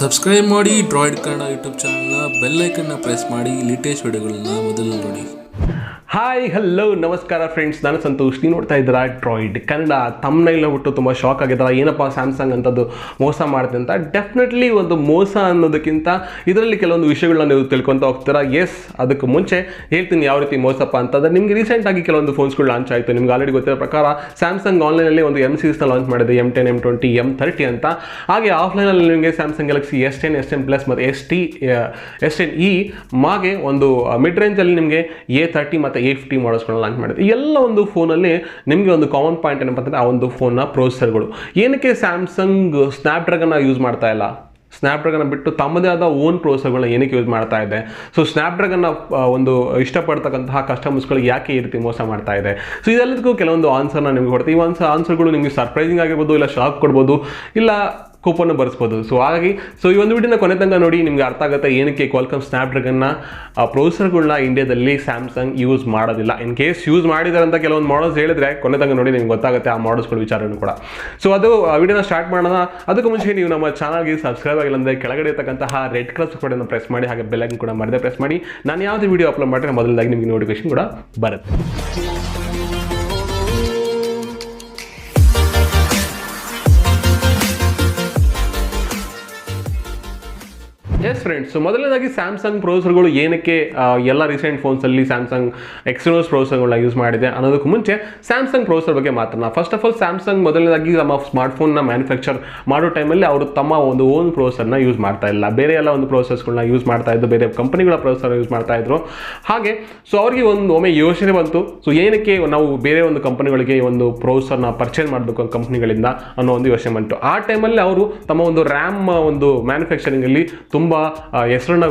Subscribe ಮಾಡಿ Droid Kannada YouTube ಚಾನಲ್ನ ಬೆಲ್ಲೈಕನ್ನ press ಮಾಡಿ ಲೇಟೆಸ್ಟ್ ವಿಡಿಯೋಗಳನ್ನ ಮೊದಲು ನೋಡಿ. ಹಾಯ್ ಹಲೋ ನಮಸ್ಕಾರ ಫ್ರೆಂಡ್ಸ್ ನಾನು ಸಂತೋಷ್. ನೀವು ನೋಡ್ತಾ ಇದ್ದೀರಾ ಡ್ರಾಯ್ಡ್ ಕನ್ನಡ. ತಮ್ಮನೈಲ ಬಿಟ್ಟು ತುಂಬ ಶಾಕ್ ಆಗಿದ್ದಾರೆ? ಏನಪ್ಪ ಸ್ಯಾಮ್ಸಂಗ್ ಅಂತದ್ದು ಮೋಸ ಮಾಡಿದೆ ಅಂತ? ಡೆಫಿನೆಟ್ಲಿ ಒಂದು ಮೋಸ ಅನ್ನೋದಕ್ಕಿಂತ ಇದರಲ್ಲಿ ಕೆಲವೊಂದು ವಿಷಯಗಳನ್ನ ನೀವು ತಿಳ್ಕೊತ ಹೋಗ್ತೀರಾ? ಎಸ್ ಅದಕ್ಕೆ ಮುಂಚೆ ಹೇಳ್ತೀನಿ ಯಾವ ರೀತಿ ಮೋಸಪ್ಪ ಅಂತಂದ್ರೆ, ನಿಮಗೆ ರೀಸೆಂಟಾಗಿ ಕೆಲವೊಂದು ಫೋನ್ಸ್ಗಳು ಲಾಂಚ್ ಆಯಿತು. ನಿಮ್ಗೆ ಆಲ್ರೆಡಿ ಗೊತ್ತಿರೋ ಪ್ರಕಾರ ಸ್ಯಾಮ್ಸಂಗ್ ಆನ್ಲೈನಲ್ಲಿ ಒಂದು ಎಂ ಸೀರೀಸ್ನ ಲಾಂಚ್ ಮಾಡಿದೆ M ten M twenty M thirty ಅಂತ. ಹಾಗೆ ಆಫ್ಲೈನಲ್ಲಿ ನಿಮಗೆ Samsung Galaxy S ten S ten plus ಮತ್ತು S T S ten E ಮಾಗೆ ಒಂದು ಮಿಡ್ ರೇಂಜಲ್ಲಿ ನಿಮಗೆ ಎ ತರ್ಟಿ ಮತ್ತು ಎ ಫಿಫ್ಟಿ ಮಾಡಲ್ಸ್ಗಳನ್ನ ಲಾಂಚ್ ಮಾಡಿದೆ ಎಲ್ಲ ಒಂದು ಫೋನಲ್ಲಿ ನಿಮಗೆ ಒಂದು ಕಾಮನ್ ಪಾಯಿಂಟ್ ಏನಪ್ಪ ಅಂದರೆ ಆ ಒಂದು ಫೋನ್ನ ಪ್ರೊಸೆಸರ್ಗಳು ಏನಕ್ಕೆ ಸ್ಯಾಮ್ಸಂಗ್ ಸ್ನ್ಯಾಪ್ಡ್ರ್ಯಾಗನ್ನ ಯೂಸ್ ಮಾಡ್ತಾ ಇಲ್ಲ? ಸ್ನ್ಯಾಪ್ಡ್ರ್ಯಾಗನ್ನ ಬಿಟ್ಟು ತಮ್ಮದೇ ಆದ ಓನ್ ಪ್ರೊಸೆಸರ್ಗಳನ್ನ ಏನಕ್ಕೆ ಯೂಸ್ ಮಾಡ್ತಾ ಇದೆ? ಸೊ ಸ್ನ್ಯಾಪ್ಡ್ರ್ಯಾಗನ್ನ ಒಂದು ಇಷ್ಟಪಡ್ತಕ್ಕಂತಹ ಕಸ್ಟಮರ್ಸ್ಗಳಿಗೆ ಯಾಕೆ ಈ ರೀತಿ ಮೋಸ ಮಾಡ್ತಾ ಇದೆ? ಸೊ ಇದೆಲ್ಲದಕ್ಕೂ ಕೆಲವೊಂದು ಆನ್ಸರ್ನ ನಿಮಗೆ ಕೊಡ್ತೀವಿ ಈ ಒಂದು ಆನ್ಸರ್ಗಳು ನಿಮಗೆ ಸರ್ಪ್ರೈಸಿಂಗ್ ಆಗಿರ್ಬೋದು, ಇಲ್ಲ ಶಾಕ್ ಕೊಡ್ಬೋದು, ಇಲ್ಲ ಕೂಪನ್ ಬರೆಸ್ಬೋದು. ಸೊ ಹಾಗಾಗಿ ಸೊ ಈ ಒಂದು ವಿಡಿಯೋನ ಕೊನೆ ತನಕ ನೋಡಿ, ನಿಮ್ಗೆ ಅರ್ಥ ಆಗುತ್ತೆ ಏನಕ್ಕೆ ಕ್ವಾಲ್ಕಮ್ ಸ್ನ್ಯಾಪ್ಡ್ರ್ಯಾಗನ್ನ ಪ್ರೊಸೆಸರ್ಗಳನ್ನ ಇಂಡಿಯಾದಲ್ಲಿ ಸ್ಯಾಮ್ಸಂಗ್ ಯೂಸ್ ಮಾಡೋದಿಲ್ಲ. ಇನ್ ಕೇಸ್ ಯೂಸ್ ಮಾಡಿದ್ದಾರೆ ಅಂತ ಕೆಲವೊಂದು ಮಾಡಲ್ಸ್ ಹೇಳಿದ್ರೆ, ಕೊನೆ ತನಕ ನೋಡಿ ನಿಮ್ಗೆ ಗೊತ್ತಾಗುತ್ತೆ ಆ ಮಾಡಲ್ಸ್ಗಳ ವಿಚಾರನೂ ಕೂಡ. ಸೊ ಅದು ವಿಡಿಯೋನ ಸ್ಟಾರ್ಟ್ ಮಾಡೋಣ. ಅದಕ್ಕೂ ಮುಂಚೆ ನೀವು ನಮ್ಮ ಚಾನಲ್ಗೆ ಸಬ್ಸ್ಕ್ರೈಬ್ ಆಗಿಲ್ಲ ಅಂದರೆ ಕೆಳಗಡೆ ಇರ್ತಕ್ಕಂತಹ ರೆಡ್ ಕಲರ್ ಕೂಡ ಪ್ರೆಸ್ ಮಾಡಿ, ಹಾಗೆ ಬೆಲ್ಲೈಕನ್ ಕೂಡ ಮರದೇ ಪ್ರೆಸ್ ಮಾಡಿ. ನಾನು ಯಾವುದೇ ವಿಡಿಯೋ ಅಪ್ಲೋಡ್ ಮಾಡಿದ್ರೆ ಮೊದಲದಾಗಿ ನಿಮಗೆ ನೋಟಿಫಿಕೇಶನ್ ಕೂಡ ಬರುತ್ತೆ. ಎಸ್ ಫ್ರೆಂಡ್ಸ್ ಸೊ ಮೊದಲನೇದಾಗಿ ಸ್ಯಾಮ್ಸಂಗ್ ಪ್ರೊಸೆಸರ್ಗಳು ಏನಕ್ಕೆ ಎಲ್ಲ ರೀಸೆಂಟ್ ಫೋನ್ಸಲ್ಲಿ ಸ್ಯಾಮ್ಸಂಗ್ ಎಕ್ಸ್ಟ್ರೋಸ್ ಪ್ರೊಸೆಸರ್ಗಳನ್ನ ಯೂಸ್ ಮಾಡಿದೆ ಅನ್ನೋದಕ್ಕೂ ಮುಂಚೆ ಸ್ಯಾಮ್ಸಂಗ್ ಪ್ರೊಸೆಸರ್ ಬಗ್ಗೆ ಮಾತ್ರ. ಫಸ್ಟ್ ಆಫ್ ಆಲ್ ಸ್ಯಾಮ್ಸಂಗ್ ಮೊದಲನೇದಾಗಿ ನಮ್ಮ ಸ್ಮಾರ್ಟ್ಫೋನ್ನ ಮ್ಯಾನುಫ್ಯಾಕ್ಚರ್ ಮಾಡೋ ಟೈಮಲ್ಲಿ ಅವರು ತಮ್ಮ ಒಂದು ಓನ್ ಪ್ರೊಸೆಸರ್ನ ಯೂಸ್ ಮಾಡ್ತಾ ಇಲ್ಲ. ಬೇರೆ ಎಲ್ಲ ಒಂದು ಪ್ರೊಸೆಸ್ಗಳನ್ನ ಯೂಸ್ ಮಾಡ್ತಾ ಇದ್ದು ಬೇರೆ ಕಂಪನಿಗಳ ಪ್ರೊಸೆಸರ್ ಯೂಸ್ ಮಾಡ್ತಾ ಇದ್ರು. ಹಾಗೆ ಸೊ ಅವ್ರಿಗೆ ಒಂದು ಒಮ್ಮೆ ಯೋಚನೆ ಬಂತು. ಸೊ ಏನಕ್ಕೆ ನಾವು ಬೇರೆ ಒಂದು ಕಂಪನಿಗಳಿಗೆ ಒಂದು ಪ್ರೊಸೆಸರ್ನ ಪರ್ಚೇಸ್ ಮಾಡಬೇಕು ಕಂಪನಿಗಳಿಂದ ಅನ್ನೋ ಒಂದು ಯೋಚನೆ ಬಂತು. ಆ ಟೈಮಲ್ಲಿ ಅವರು ತಮ್ಮ ಒಂದು ರ್ಯಾಮ್ ಒಂದು ಮ್ಯಾನುಫ್ಯಾಕ್ಚರಿಂಗಲ್ಲಿ ತುಂಬ ಹೆಸರನ್ನ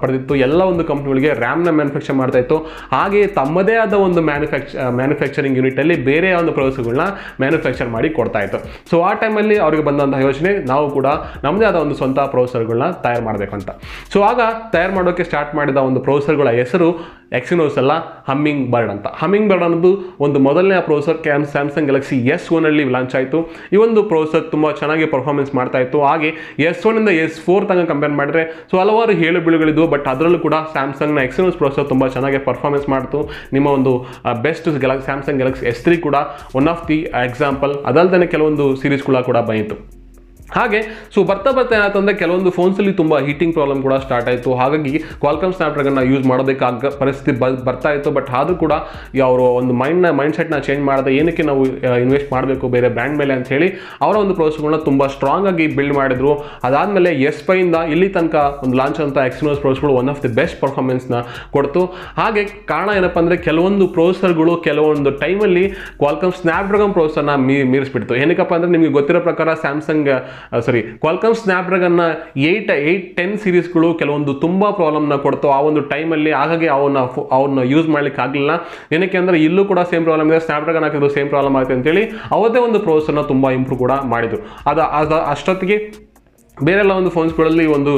ಪಡೆದಿತ್ತು, ಎಲ್ಲ ಒಂದು ಕಂಪ್ನಿಗಳಿಗೆ ರ್ಯಾಮ್ನ ಮ್ಯಾನುಫ್ಯಾಕ್ಚರ್ ಮಾಡ್ತಾ ಇತ್ತು. ಹಾಗೆ ತಮ್ಮದೇ ಆದ ಒಂದು ಮ್ಯಾನುಫ್ಯಾಕ್ಚರ್ ಮ್ಯಾನುಫ್ಯಾಕ್ಚರಿಂಗ್ ಯೂನಿಟಲ್ಲಿ ಬೇರೆ ಒಂದು ಪ್ರೊಸೆಸ್ಗಳನ್ನ ಮ್ಯಾನುಫ್ಯಾಕ್ಚರ್ ಮಾಡಿ ಕೊಡ್ತಾ ಇತ್ತು. ಸೊ, ಆ ಟೈಮಲ್ಲಿ ಅವರಿಗೆ ಬಂದಂತಹ ಯೋಚನೆ, ನಾವು ಕೂಡ ನಮ್ಮದೇ ಆದ ಒಂದು ಸ್ವಂತ ಪ್ರೊಸೆಸರ್ಗಳನ್ನ ತಯಾರು ಮಾಡಬೇಕು ಅಂತ. ಸೊ, ಆಗ ತಯಾರು ಮಾಡೋಕ್ಕೆ ಸ್ಟಾರ್ಟ್ ಮಾಡಿದ ಒಂದು ಪ್ರೊಸೆಸರ್ಗಳ ಹೆಸರು ಎಕ್ಸಿನೋಸ್ ಅಲ್ಲ, ಹಮ್ಮಿಂಗ್ ಬರ್ಡ್ ಅಂತ. ಹಮ್ಮಿಂಗ್ ಬರ್ಡ್ ಅನ್ನೋದು ಒಂದು ಮೊದಲನೇ processor came, Samsung Galaxy S ಒನಲ್ಲಿ launch ಆಯಿತು. ಈ ಒಂದು ಪ್ರೊಸೆಸರ್ ತುಂಬ ಚೆನ್ನಾಗಿ ಪರ್ಫಾರ್ಮೆನ್ಸ್ ಮಾಡ್ತಾ ಇತ್ತು. ಹಾಗೆ ಎಸ್ ಒನ್ನಿಂದ ಎಸ್ ಫೋರ್ ತನಕ ಕಂಪೇರ್ ಮಾಡಿದ್ರೆ ಸೊ ಹಲವಾರು ಹೇಳು ಬೀಳುಗಳಿದ್ವು ಬಟ್ ಅದರಲ್ಲೂ ಕೂಡ ಸ್ಯಾಮ್ಸಂಗ್ನ ಎಕ್ಸ್ಪೀರಿಯನ್ಸ್ ಪ್ರೊಸೆಸರ್ ತುಂಬ ಚೆನ್ನಾಗಿ ಪರ್ಫಾರ್ಮೆನ್ಸ್ ಮಾಡ್ತು. ನಿಮ್ಮ ಒಂದು best Galaxy Samsung Galaxy S three ಕೂಡ ಒನ್ ಆಫ್ ದಿ ಎಕ್ಸಾಂಪಲ್ ಅದಲ್ಲದೆ ಕೆಲವೊಂದು ಸೀರೀಸ್ಗಳ ಕೂಡ ಬಂಯಿತು ಹಾಗೆ ಸೊ ಬರ್ತಾ ಬರ್ತಾ ಏನಾಯ್ತಂದ್ರೆ ಕೆಲವೊಂದು ಫೋನ್ಸಲ್ಲಿ ತುಂಬ ಹೀಟಿಂಗ್ ಪ್ರಾಬ್ಲಮ್ ಕೂಡ ಸ್ಟಾರ್ಟ್ ಆಯಿತು. ಹಾಗಾಗಿ ಕ್ವಾಲ್ಕಮ್ ಸ್ನ್ಯಾಪ್ಡ್ರಾಗನ್ನ ಯೂಸ್ ಮಾಡೋದಕ್ಕಾಗ ಪರಿಸ್ಥಿತಿ ಬರ್ತಾ ಇತ್ತು. ಬಟ್ ಆದರೂ ಕೂಡ ಅವರು ಒಂದು ಮೈಂಡ್ನ ಮೈಂಡ್ ಸೆಟ್ನ ಚೇಂಜ್ ಮಾಡದೆ ಏನಕ್ಕೆ ನಾವು ಇನ್ವೆಸ್ಟ್ ಮಾಡಬೇಕು ಬೇರೆ ಬ್ರ್ಯಾಂಡ್ ಮೇಲೆ ಅಂತ ಹೇಳಿ ಅವರ ಒಂದು ಪ್ರೋಸೆಸ್ಗಳನ್ನ ತುಂಬ ಸ್ಟ್ರಾಂಗ್ ಆಗಿ ಬಿಲ್ಡ್ ಮಾಡಿದ್ರು. ಅದಾದಮೇಲೆ ಎಸ್ ಪೈಯಿಂದ ಇಲ್ಲಿ ತನಕ ಒಂದು ಲಾಂಚ್ ಅಂತ ಎಕ್ಸ್ಪೀರಿಯನ್ಸ್ ಪ್ರೋಸೆಸ್ಗಳು ಒನ್ ಆಫ್ ದಿ ಬೆಸ್ಟ್ ಪರ್ಫಾರ್ಮೆನ್ಸ್ನ ಕೊಡ್ತು. ಹಾಗೆ ಕಾರಣ ಏನಪ್ಪ ಅಂದರೆ ಕೆಲವೊಂದು ಪ್ರೊಸೆಸರ್ಗಳು ಕೆಲವೊಂದು ಟೈಮಲ್ಲಿ ಕ್ವಾಲ್ಕಮ್ ಸ್ನ್ಯಾಪ್ಡ್ರಾಗನ್ ಪ್ರೋಸೆಸರ್ನ ಮೀ ಮೀರಿಸ್ಬಿಡ್ತು. ಏನಕ್ಕಪ್ಪ ಅಂದರೆ ನಿಮಗೆ ಗೊತ್ತಿರೋ ಪ್ರಕಾರ ಸ್ಯಾಮ್ಸಂಗ್ ಸಾರಿ ಕ್ವಾಲ್ಕಮ್ ಸ್ನ್ಯಾಪ್ಡ್ರಾಗನ್ನ ಏಯ್ಟ್ ಏಯ್ಟ್ ಟೆನ್ ಸೀರೀಸ್ಗಳು ಕೆಲವೊಂದು ತುಂಬ ಪ್ರಾಬ್ಲಮ್ನ ಕೊಡ್ತು. ಆ ಒಂದು ಟೈಮಲ್ಲಿ ಹಾಗಾಗಿ ಅವನ್ನ ಅವನ್ನ ಯೂಸ್ ಮಾಡ್ಲಿಕ್ಕೆ ಆಗಲಿಲ್ಲ. ಏನಕ್ಕೆ ಅಂದರೆ ಇಲ್ಲೂ ಕೂಡ ಸೇಮ್ ಪ್ರಾಬ್ಲಮ್ ಇದೆ. ಸ್ನ್ಯಾಪ್ಡ್ರಾಗನ್ ಹಾಕಿದ್ರು ಸೇಮ್ ಪ್ರಾಬ್ಲಮ್ ಆಗುತ್ತೆ ಅಂತೇಳಿ ಅವತ್ತೇ ಒಂದು ಪ್ರೋಸೆಸರ್ನ ತುಂಬ ಇಂಪ್ರೂವ್ ಕೂಡ ಮಾಡಿದರು. ಅದು ಅದು ಅಷ್ಟೊತ್ತಿಗೆ ಬೇರೆಲ್ಲ ಒಂದು ಫೋನ್ಸ್ಗಳಲ್ಲಿ ಒಂದು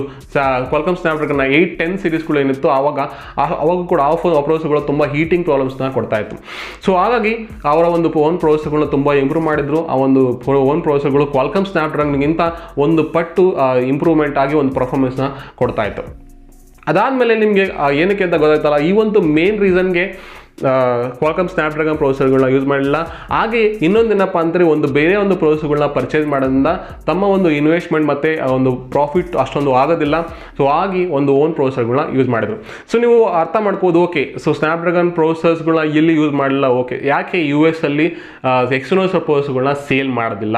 ಕ್ವಾಲ್ಕಮ್ ಸ್ನ್ಯಾಪ್ಡ್ರಾಗನ್ ಏಯ್ಟ್ ಟೆನ್ ಸೀರೀಸ್ಗಳು ಏನಿತ್ತು, ಆವಾಗ ಆವಾಗ ಕೂಡ ಆ ಫೋನ್ ಪ್ರೋಸೆಸ್ಗಳು ತುಂಬ ಹೀಟಿಂಗ್ ಪ್ರಾಬ್ಲಮ್ಸ್ನ ಕೊಡ್ತಾ ಇತ್ತು. ಸೊ ಹಾಗಾಗಿ ಅವರ ಒಂದು ಓನ್ ಪ್ರೋಸೆಸ್ಗಳನ್ನ ತುಂಬ ಇಂಪ್ರೂವ್ ಮಾಡಿದ್ರು. ಆ ಒಂದು ಓನ್ ಪ್ರೋಸೆಸ್ಗಳು ಕ್ವಾಲ್ಕಮ್ ಸ್ನ್ಯಾಪ್ಡ್ರಾಗನ್ಗಿಂತ ಒಂದು ಪಟ್ಟು ಇಂಪ್ರೂವ್ಮೆಂಟ್ ಆಗಿ ಒಂದು ಪರ್ಫಾರ್ಮೆನ್ಸ್ನ ಕೊಡ್ತಾ ಇತ್ತು. ಅದಾದಮೇಲೆ ನಿಮಗೆ ಏನಕ್ಕೆ ಅಂತ ಗೊತ್ತಾಯ್ತಲ್ಲ, ಈ ಒಂದು ಮೇನ್ ರೀಸನ್ಗೆ ಕ್ವಾಲ್ಕಮ್ ಸ್ನ್ಯಾಪ್ಡ್ರಾಗನ್ ಪ್ರೊಸೆಸರ್ಗಳನ್ನ ಯೂಸ್ ಮಾಡಲಿಲ್ಲ ಹಾಗೆ ಇನ್ನೊಂದೇನಪ್ಪ ಅಂದರೆ ಒಂದು ಬೇರೆ ಒಂದು ಪ್ರೊಸೆಸರ್ಗಳನ್ನ ಪರ್ಚೇಸ್ ಮಾಡೋದ್ರಿಂದ ತಮ್ಮ ಒಂದು ಇನ್ವೆಸ್ಟ್ಮೆಂಟ್ ಮತ್ತು ಒಂದು ಪ್ರಾಫಿಟ್ ಅಷ್ಟೊಂದು ಆಗೋದಿಲ್ಲ. ಸೊ ಆಗಿ ಒಂದು ಓನ್ ಪ್ರೊಸೆಸರ್ಗಳನ್ನ ಯೂಸ್ ಮಾಡಿದ್ರು. ಸೊ ನೀವು ಅರ್ಥ ಮಾಡ್ಬೋದು ಓಕೆ ಸೊ ಸ್ನ್ಯಾಪ್ಡ್ರಾಗನ್ ಪ್ರೊಸೆಸರ್ಗಳನ್ನ ಇಲ್ಲಿ ಯೂಸ್ ಮಾಡಲಿಲ್ಲ ಓಕೆ ಯಾಕೆ ಯು ಎಸ್ ಅಲ್ಲಿ ಎಕ್ಸ್ಟರ್ನಲ್ಸ್ ಪ್ರೊಸೆಸರ್ಗಳನ್ನ ಸೇಲ್ ಮಾಡೋದಿಲ್ಲ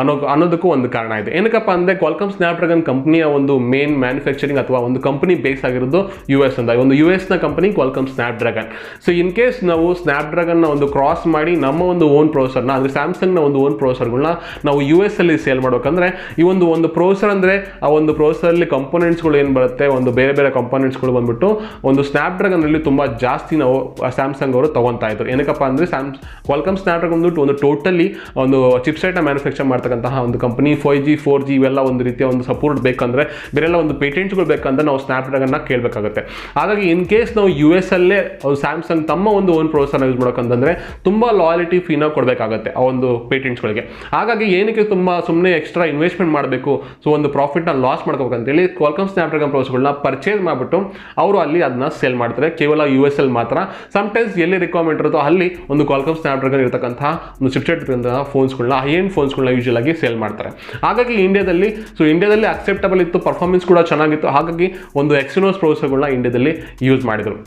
ಅನ್ನೋ, ಅನ್ನೋದಕ್ಕೂ ಒಂದು ಕಾರಣ ಇದೆ. ಏನಕ್ಕಪ್ಪ ಅಂದರೆ ಕ್ವಾಲ್ಕಮ್ ಸ್ನ್ಯಾಪ್ಡ್ರಾಗನ್ ಕಂಪ್ನಿಯ ಒಂದು ಮೇನ್ ಮ್ಯಾನುಫ್ಯಾಕ್ಚರಿಂಗ್ ಅಥವಾ ಒಂದು ಕಂಪನಿ ಬೇಸ್ ಆಗಿರೋದು ಯು ಎಸ್ ಅಂತ ಒಂದು ಯು ಎಸ್ನ company Qualcomm Snapdragon so in case ನಾವು ಸ್ನ್ಯಾಪ್ಡ್ರಾಗನ್ನ ಒಂದು ಕ್ರಾಸ್ ಮಾಡಿ ನಮ್ಮ ಒಂದು ಓನ್ ಪ್ರೋಸರ್ನ ಅಂದರೆ ಸ್ಯಾಮ್ಸಂಗ್ನ ಒಂದು ಓನ್ ಪ್ರೋಸರ್ಗಳನ್ನ ನಾವು ಯು ಎಸ್ ಅಲ್ಲಿ ಸೇಲ್ ಮಾಡಬೇಕಂದ್ರೆ ಈ ಒಂದು ಒಂದು ಪ್ರೋಸರ್ ಅಂದರೆ ಆ ಒಂದು ಪ್ರೋಸರಲ್ಲಿ ಕಂಪೋನೆಂಟ್ಸ್ಗಳು ಏನು ಬರುತ್ತೆ, ಒಂದು ಬೇರೆ ಬೇರೆ ಕಂಪೋನೆಂಟ್ಸ್ಗಳು ಬಂದ್ಬಿಟ್ಟು ಒಂದು ಸ್ನ್ಯಾಪ್ಡ್ರಾಗನ್ನಲ್ಲಿ ತುಂಬ ಜಾಸ್ತಿ ನಾವು ಸ್ಯಾಮ್ಸಂಗ್ ಅವರು ತೊಗೊತಾ ಇದ್ರು. ಏನಕ್ಕಪ್ಪ ಅಂದರೆ ಸ್ಯಾಮ್ ಕ್ವಾಲ್ಕಮ್ ಸ್ನ್ಯಾಪ್ಡ್ರಾಗನ್ ಬಂದ್ಬಿಟ್ಟು ಒಂದು ಟೋಟಲಿ ಒಂದು ಚಿಪ್ಸೆಟ್ನ ಮ್ಯಾನುಫ್ಯಾಕ್ಚರ್ ಮಾಡ್ತಕ್ಕಂತಹ ಒಂದು company five G four G ಇವೆಲ್ಲ ಒಂದು ರೀತಿಯ ಒಂದು ಸಪೋರ್ಟ್ ಬೇಕಂದರೆ, ಬೇರೆಲ್ಲ ಒಂದು ಪೇಟೆಂಟ್ಸ್ಗಳು ಬೇಕಂದ್ರೆ ನಾವು ಸ್ನ್ಯಾಪ್ಡ್ರಾಗನ್ನ ಕೇಳಬೇಕಾಗುತ್ತೆ. ಹಾಗಾಗಿ ಇನ್ ಕೇಸ್ ನಾವು ಯು ಎಸ್ ಅಲ್ಲೇ ಸ್ಯಾಮ್ಸಂಗ್ ತಮ್ಮ ಒಂದು ಓನ್ ಪ್ರೋಸೆಸರ್ನ ಯೂಸ್ ಮಾಡೋಕ್ಕಂತಂದರೆ ತುಂಬ ಲಾಯಲಿಟಿ ಫೀನ ಕೊಡಬೇಕಾಗತ್ತೆ ಆ ಒಂದು ಪೇಟೆಂಟ್ಸ್ಗಳಿಗೆ ಹಾಗಾಗಿ ಏನಕ್ಕೆ ತುಂಬ ಸುಮ್ಮನೆ ಎಕ್ಸ್ಟ್ರಾ ಇನ್ವೆಸ್ಟ್ಮೆಂಟ್ ಮಾಡಬೇಕು ಸೊ ಒಂದು ಪ್ರಾಫಿಟ್ನ ಲಾಸ್ ಮಾಡ್ಕೋಬೇಕಂತೇಳಿ ಕ್ವಾಲ್ಕಮ್ ಸ್ನ್ಯಾಪ್ಡ್ರಾಗನ್ ಪ್ರೋಸ್ಗಳನ್ನ ಪರ್ಚೇಸ್ ಮಾಡಿಬಿಟ್ಟು ಅವರು ಅಲ್ಲಿ ಅದನ್ನ ಸೇಲ್ ಮಾಡ್ತಾರೆ. ಕೇವಲ ಯು ಎಸ್ ಎಲ್ ಮಾತ್ರ. ಸಮ್ಟೈಮ್ಸ್ ಎಲ್ಲಿ ರಿಕ್ವೈರ್ಮೆಂಟ್ ಇರುತ್ತೋ ಅಲ್ಲಿ ಒಂದು ಕ್ವಾಲ್ಕಮ್ ಸ್ನ್ಯಾಪ್ಡ್ರಾಗನ್ ಇರತಕ್ಕಂಥ ಒಂದು ಸಿಪ್ಸೆಟ್ ಇರ್ತಕ್ಕಂಥ ಫೋನ್ಸ್ಗಳನ್ನ ಹೈ ಎಂಡ್ ಫೋನ್ಸ್ಗಳನ್ನ ಯೂಶಲ್ ಆಗಿ ಸೇಲ್ ಮಾಡ್ತಾರೆ. ಹಾಗಾಗಿ ಇಂಡಿಯಾದಲ್ಲಿ ಸೊ ಇಂಡಿಯಾದಲ್ಲಿ ಅಕ್ಸೆಪ್ಟಬಲ್ ಇತ್ತು ಪರ್ಫಾರ್ಮೆನ್ಸ್ ಕೂಡ ಚೆನ್ನಾಗಿತ್ತು. ಹಾಗಾಗಿ ಒಂದು ಎಕ್ಸಿನೋಸ್ ಪ್ರೊಸೆಸ್ಗಳನ್ನ ಇಂಡಿಯಾದಲ್ಲಿ ಯೂಸ್ ಮಾಡಿದರು.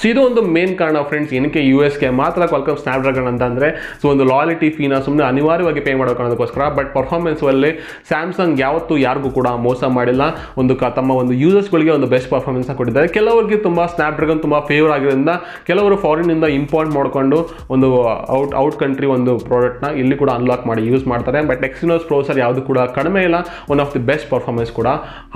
ಸೊ ಇದು ಒಂದು ಮೇನ್ ಕಾರಣ ಫ್ರೆಂಡ್ಸ್ ಏನಕ್ಕೆ ಯು ಎಸ್ಗೆ ಮಾತ್ರ ಕ್ವಾಲ್ಕಮ್ ಸ್ನ್ಯಾಪ್ಡ್ರಾಗನ್ ಅಂತ ಅಂದರೆ ಸೊ ಒಂದು ಲಾಯಲಿಟಿ ಫೀನ ಸುಮ್ಮನೆ ಅನಿವಾರ್ಯವಾಗಿ ಪೇ ಮಾಡೋ ಕಾರಣಕ್ಕೋಸ್ಕರ ಬಟ್ ಪರ್ಫಾರ್ಮೆನ್ಸಲ್ಲಿ ಸ್ಯಾಮ್ಸಂಗ್ ಯಾವತ್ತೂ ಯಾರಿಗೂ ಕೂಡ ಮೋಸ ಮಾಡಿಲ್ಲ. ಒಂದು ತಮ್ಮ ಒಂದು ಯೂಸರ್ಸ್ಗಳಿಗೆ ಒಂದು ಬೆಸ್ಟ್ ಪರ್ಫಾರ್ಮೆನ್ಸ್ನ ಕೊಟ್ಟಿದ್ದಾರೆ. ಕೆಲವರಿಗೆ ತುಂಬ ಸ್ನ್ಯಾಪ್ಡ್ರಾಗನ್ ತುಂಬ ಫೇವರ್ ಆಗಿರೋದ್ರಿಂದ, ಕೆಲವರು ಫಾರಿನಿಂದ ಇಂಪೋರ್ಟ್ ಮಾಡಿಕೊಂಡು ಒಂದು ಔಟ್ ಔಟ್ ಕಂಟ್ರಿ ಒಂದು ಪ್ರಾಡಕ್ಟ್ನ ಇಲ್ಲಿ ಕೂಡ ಅನ್ಲಾಕ್ ಮಾಡಿ ಯೂಸ್ ಮಾಡ್ತಾರೆ. ಬಟ್ ಎಕ್ಸಿನೋಸ್ ಪ್ರೋಸರ್ ಯಾವುದು ಕೂಡ ಕಡಿಮೆ ಇಲ್ಲ. One of the best performance ಕೂಡ.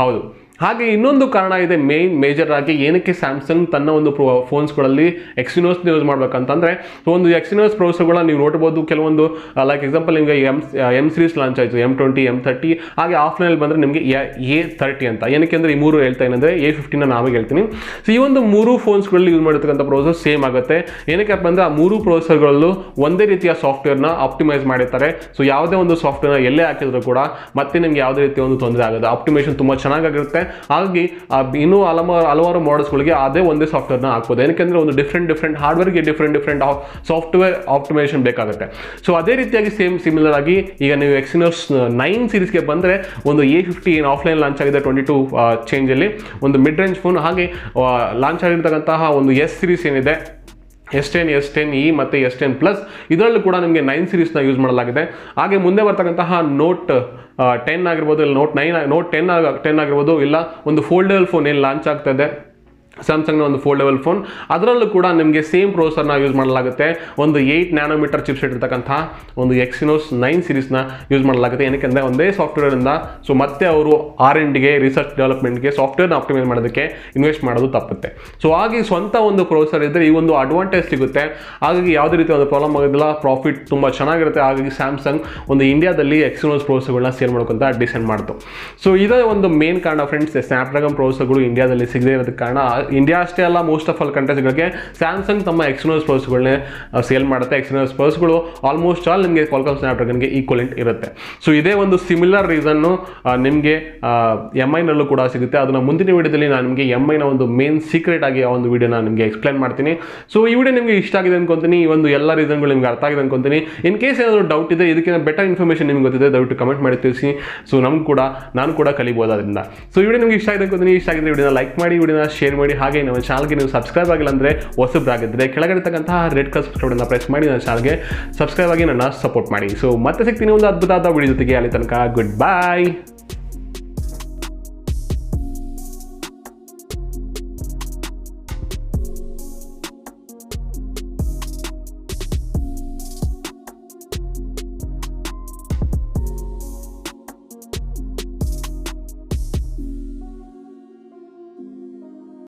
ಹೌದು. ಹಾಗೆ ಇನ್ನೊಂದು ಕಾರಣ ಇದೆ ಮೇನ್ ಮೇಜರ್ ಆಗಿ ಏನಕ್ಕೆ ಸ್ಯಾಮ್ಸಂಗ್ ತನ್ನ ಒಂದು ಪ್ರೋ ಫೋನ್ಸ್ಗಳಲ್ಲಿ ಎಕ್ಸಿನೋಸ್ ಯೂಸ್ ಮಾಡ್ಬೇಕಂತಂದ್ರೆ ಸೊ ಒಂದು ಎಕ್ಸಿನೋಸ್ ಪ್ರೊಸೆಸ್ಗಳನ್ನ ನೀವು ನೋಡ್ಬೋದು, ಕೆಲವೊಂದು ಲೈಕ್ ಎಕ್ಸಾಂಪಲ್ ನಿಮಗೆ ಎಂ ಎಂ ಸೀರೀಸ್ ಲಾಂಚ್ ಆಯಿತು ಎಂ ಟ್ವೆಂಟಿ ಎಂ ಥರ್ಟಿ ಹಾಗೆ ಆಫ್ಲೈನಲ್ಲಿ ಬಂದರೆ ನಿಮಗೆ ಎ ತರ್ಟಿ ಅಂತ. ಏನಕ್ಕೆ ಅಂದರೆ ಈ ಮೂರು ಹೇಳ್ತಾ ಏನಂದರೆ ಎ ಫಿಫ್ಟಿನ ನಾವೇ ಹೇಳ್ತೀನಿ. ಸೊ ಈ ಒಂದು ಮೂರು ಫೋನ್ಸ್ಗಳಲ್ಲಿ ಯೂಸ್ ಮಾಡಿರ್ತಕ್ಕಂಥ ಪ್ರೊಸೆಸ್ ಸೇಮ್ ಆಗುತ್ತೆ. ಏನಕ್ಕೆ ಅಂದರೆ ಆ ಮೂರು ಪ್ರೊಸೆಸರ್ಗಳಲ್ಲೂ ಒಂದೇ ರೀತಿಯ ಸಾಫ್ಟ್ವೇರ್ನ ಆಪ್ಟಿಮೈಸ್ ಮಾಡಿರ್ತಾರೆ. ಸೊ ಯಾವುದೇ ಒಂದು ಸಾಫ್ಟ್ವೇರ್ನ ಎಲ್ಲೇ ಹಾಕಿದ್ರು ಕೂಡ ಮತ್ತೆ ನಿಮಗೆ ಯಾವುದೇ ರೀತಿಯ ಒಂದು ತೊಂದರೆ ಆಗುತ್ತೆ ಆಪ್ಟಿಮೇಷನ್ ತುಂಬ ಚೆನ್ನಾಗಿರುತ್ತೆ ಹಾಗಾಗಿ ಇನ್ನೂ ಹಲವಾರು ಹಲವಾರು ಮಾಡಲ್ಸ್ಗಳಿಗೆ ಅದೇ ಒಂದೇ ಸಾಫ್ಟ್ವೇರ್ನ ಹಾಕ್ಬೋದು. ಏನಕ್ಕೆ ಒಂದು ಡಿಫ್ರೆಂಟ್ ಡಿಫ್ರೆಂಟ್ ಹಾರ್ಡ್ವೇರ್ಗೆ ಡಿಫ್ರೆಂಟ್ ಡಿಫ್ರೆಂಟ್ ಸಾಫ್ಟ್ವೇರ್ ಆಪ್ಟಿಮೇಷನ್ ಬೇಕಾಗುತ್ತೆ. ಸೊ ಅದೇ ರೀತಿಯಾಗಿ ಸೇಮ್ ಸಿಮಿಲರ್ ಆಗಿ ಈಗ ನೀವು ಎಕ್ಸಿನೋಸ್ ನೈನ್ ಸೀರೀಸ್ಗೆ ಬಂದರೆ ಒಂದು ಎ ಫಿಫ್ಟಿ ಏನು ಆಫ್ಲೈನ್ ಲಾಂಚ್ ಆಗಿದೆ ಟ್ವೆಂಟಿ ಟು ಚೇಂಜಲ್ಲಿ ಒಂದು ಮಿಡ್ ರೇಂಜ್ ಫೋನ್ ಹಾಗೆ ಲಾಂಚ್ ಆಗಿರ್ತಕ್ಕಂತಹ ಒಂದು ಎಸ್ ಸೀರೀಸ್ ಏನಿದೆ S ten S ten E ಮತ್ತು ಎಸ್ ಟೆನ್ ಪ್ಲಸ್ ಇದರಲ್ಲೂ ಕೂಡ ನಿಮಗೆ ನೈನ್ ಸೀರೀಸ್ನ ಯೂಸ್ ಮಾಡಲಾಗಿದೆ. ಹಾಗೆ ಮುಂದೆ ಬರ್ತಕ್ಕಂತಹ ನೋಟ್ ಟೆನ್ ಆಗಿರ್ಬೋದು, ಇಲ್ಲ ನೋಟ್ ನೈನ್ ನೋಟ್ ಟೆನ್ ಆಗ ಟೆನ್ ಆಗಿರ್ಬೋದು, ಇಲ್ಲ ಒಂದು ಫೋಲ್ಡಬಲ್ ಫೋನ್ ಏನು ಲಾಂಚ್ ಆಗ್ತಾ ಇದೆ. ಸ್ಯಾಮ್ಸಂಗ್ನ ಒಂದು ಫೋಲ್ಡಬಲ್ ಫೋನ್ ಅದರಲ್ಲೂ ಕೂಡ ನಿಮಗೆ ಸೇಮ್ ಪ್ರೋಸರ್ನ ಯೂಸ್ ಮಾಡಲಾಗುತ್ತೆ. ಒಂದು ಏಯ್ಟ್ ನ್ಯಾನೋಮೀಟರ್ ಚಿಪ್ಸೆಟ್ ಇರ್ತಕ್ಕಂಥ ಒಂದು ಎಕ್ಸಿನೋಸ್ ನೈನ್ ಸೀರೀಸ್ನ ಯೂಸ್ ಮಾಡಲಾಗುತ್ತೆ. ಏನಕ್ಕೆ ಒಂದೇ ಸಾಫ್ಟ್ವೇರಿಂದ ಸೊ ಮತ್ತೆ ಅವರು ಆರ್ ಎಂಡ್ಗೆ ರಿಸರ್ಚ್ ಡೆವಲಪ್ಮೆಂಟ್ಗೆ ಸಾಫ್ಟ್ವೇರ್ನ ಆಪ್ಟಿಮೈಸ್ ಮಾಡೋದಕ್ಕೆ ಇನ್ವೆಸ್ಟ್ ಮಾಡೋದು ತಪ್ಪುತ್ತೆ. ಸೊ ಹಾಗೆ ಸ್ವಂತ ಒಂದು ಪ್ರೋಸರ್ ಇದ್ದರೆ ಈ ಒಂದು ಅಡ್ವಾಂಟೇಜ್ ಸಿಗುತ್ತೆ. ಹಾಗಾಗಿ ಯಾವುದೇ ರೀತಿ ಒಂದು ಪ್ರಾಬ್ಲಮ್ ಆಗೋದಿಲ್ಲ ಪ್ರಾಫಿಟ್ ತುಂಬ ಚೆನ್ನಾಗಿರುತ್ತೆ. ಹಾಗಾಗಿ ಸ್ಯಾಮ್ಸಂಗ್ ಒಂದು ಇಂಡಿಯಾದಲ್ಲಿ ಎಕ್ಸಿನೋಸ್ ಪ್ರೋಸರ್ಗಳನ್ನ ಸೇಲ್ ಮಾಡ್ಕೊಂತ ಡಿಸೈಡ್ ಮಾಡ್ತು. ಸೊ ಇದೇ ಒಂದು ಮೇನ್ ಕಾರಣ ಫ್ರೆಂಡ್ಸ್ ಸ್ನ್ಯಾಪ್ಡ್ರಾಗನ್ ಪ್ರೋಸರ್ಗಳು ಇಂಡಿಯಾದಲ್ಲಿ ಸಿಗದೇ ಇರೋದಕ್ಕೆ ಕಾರಣ ಇಂಡಿಯಾ ಅಷ್ಟೇ ಅಲ್ಲ ಮೋಸ್ಟ್ ಆಫ್ ಆಲ್ ಕಂಟ್ರೀಸ್ಗಳಿಗೆ ಸ್ಯಾಮ್ಸಂಗ್ ತಮ್ಮ ಎಕ್ಸ್ಟರ್ನಲ್ ಪ್ರೋಸ್ಗಳನ್ನೇ ಸೇಲ್ ಮಾಡುತ್ತೆ. ಎಕ್ಸ್ಟರ್ನಲ್ ಸ್ಪರ್ಸ್ಗಳು ಆಲ್ಮೋಸ್ಟ್ ಆಲ್ ನಿಮಗೆ ಕಾಲ್ಕಾಮ್ ಸ್ನ್ಯಾಪ್ಡ್ರಾಗನ್ಗೆ ಈಕ್ವಲೆಂಟ್ ಇರುತ್ತೆ. ಸೊ ಇದೇ ಒಂದು ಸಿಮಿಲರ್ ರೀಸನ್ನು ನಿಮಗೆ ಎಂ ಐನಲ್ಲೂ ಕೂಡ ಸಿಗುತ್ತೆ. ಅದನ್ನ ಮುಂದಿನ ವಿಡಿಯೋದಲ್ಲಿ ನಾನು ನಿಮಗೆ ಎಂ ಐನ ಒಂದು ಮೇನ್ ಸೀಕ್ರೆಟ್ ಆಗಿ ಆ ಒಂದು ವೀಡಿಯೋನ ನಿಮಗೆ ಎಕ್ಸ್ಪ್ಲೈನ್ ಮಾಡ್ತೀನಿ. ಸೊ ಈ ವಿಡಿಯೋ ನಿಮಗೆ ಇಷ್ಟ ಆಗಿದೆ ಅನ್ಕೊಂತೀನಿ. ಈ ಒಂದು ಎಲ್ಲ ರೀಸನ್ಗಳು ನಿಮ್ಗೆ ಅರ್ಥ ಆಗಿದೆ ಅನ್ಕೊಂತೀನಿ. ಇನ್ ಕೇಸ್ ಏನಾದರೂ ಡೌಟ್ ಇದೆ, ಇದಕ್ಕಿಂತ ಬೆಟರ್ ಇನ್ಫಾರ್ಮೇಷನ್ ನಿಮ್ಗೆ ಗೊತ್ತಿದೆ ದಯವಿಟ್ಟು ಕಮೆಂಟ್ ಮಾಡಿ ತಿಳಿಸಿ. ಸೊ ನಮ್ಗೆ ಕೂಡ, ನಾನು ಕೂಡ ಕಲಿಬೋದು ಅದರಿಂದ. ಸೊ ಈ ವಿಡಿಯೋ ನಿಮ್ಗೆ ಇಷ್ಟ ಆಗಿದೆ ಅನ್ಕೊಂತೀನಿ. ಇಷ್ಟ ಆಗಿದೆ ವಿಡಿಯೋನ ಲೈಕ್ ಮಾಡಿ ವಿಡಿಯೋನ ಶೇರ್ ಮಾಡಿ. ಹಾಗೆ ನಮ್ಮ ಚಾನಲ್ಗೆ ನೀವು ಸಬ್ಸ್ಕ್ರೈಬ್ ಆಗಿಲ್ಲ ಅಂದರೆ ಹೊಸಬ್ರಾಗಿದ್ದರೆ ತಕ್ಕಂತಹ ರೆಡ್ ಕಲರ್ ಸಬ್ಸ್ಕ್ರೈಬ್ ಪ್ರೆಸ್ ಮಾಡಿ ನನ್ನ ಚಾನಲ್ಗೆ ಸಬ್ಸ್ಕ್ರೈಬ್ ಆಗಿ ನನ್ನ ಸಪೋರ್ಟ್ ಮಾಡಿ. ಸೊ ಮತ್ತೆ ಸಿಗ್ತೀನಿ ಒಂದು ಅದ್ಭುತವಾದ ವಿಡಿಯೋ ಜೊತೆಗೆ. ಅಲ್ಲಿ ತನಕ ಗುಡ್ ಬಾಯ್